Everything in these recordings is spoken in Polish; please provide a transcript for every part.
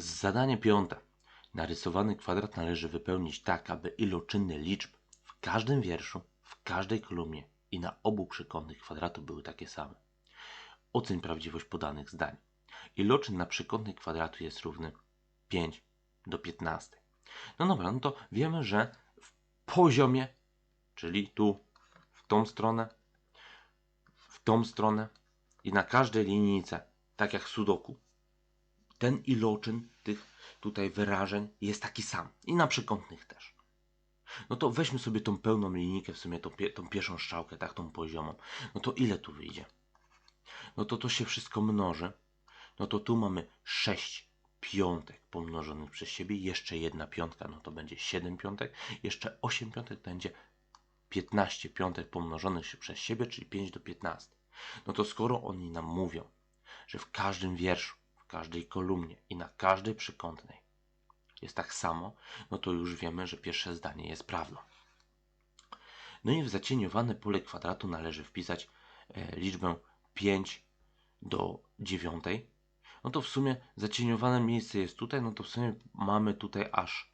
Zadanie piąte. Narysowany kwadrat należy wypełnić tak, aby iloczynne liczb w każdym wierszu, w każdej kolumnie i na obu przekątnych kwadratu były takie same. Oceń prawdziwość podanych zdań. Iloczyn na przekątnej kwadratu jest równy 5 do 15. No dobra, no to wiemy, że w poziomie, czyli tu, w tą stronę, w tą stronę i na każdej linijce, tak jak w sudoku, ten iloczyn tych tutaj wyrażeń jest taki sam. I na przekątnych też. No to weźmy sobie tą pełną linijkę, w sumie tą, tą pierwszą strzałkę, tak, tą poziomą. No to ile tu wyjdzie? No to to się wszystko mnoży. No to tu mamy 6 piątek pomnożonych przez siebie, jeszcze jedna piątka, no to będzie 7 piątek, jeszcze 8 piątek będzie 15 piątek pomnożonych przez siebie, czyli 5 do 15. No to skoro oni nam mówią, że w każdym wierszu, każdej kolumnie i na każdej przekątnej jest tak samo, no to już wiemy, że pierwsze zdanie jest prawdą. No i w zacieniowane pole kwadratu należy wpisać e, liczbę 5 do 9. No to w sumie zacieniowane miejsce jest tutaj, no to w sumie mamy tutaj aż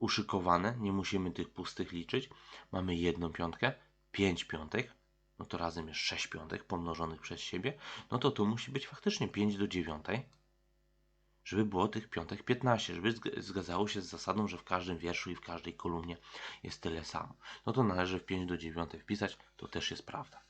uszykowane, nie musimy tych pustych liczyć. Mamy jedną piątkę, 5 piątek, no to razem jest 6 piątek pomnożonych przez siebie, no to tu musi być faktycznie 5 do 9, żeby było tych piątek 15, żeby zg- zgadzało się z zasadą, że w każdym wierszu i w każdej kolumnie jest tyle samo. No to należy w 5 do 9 wpisać, to też jest prawda.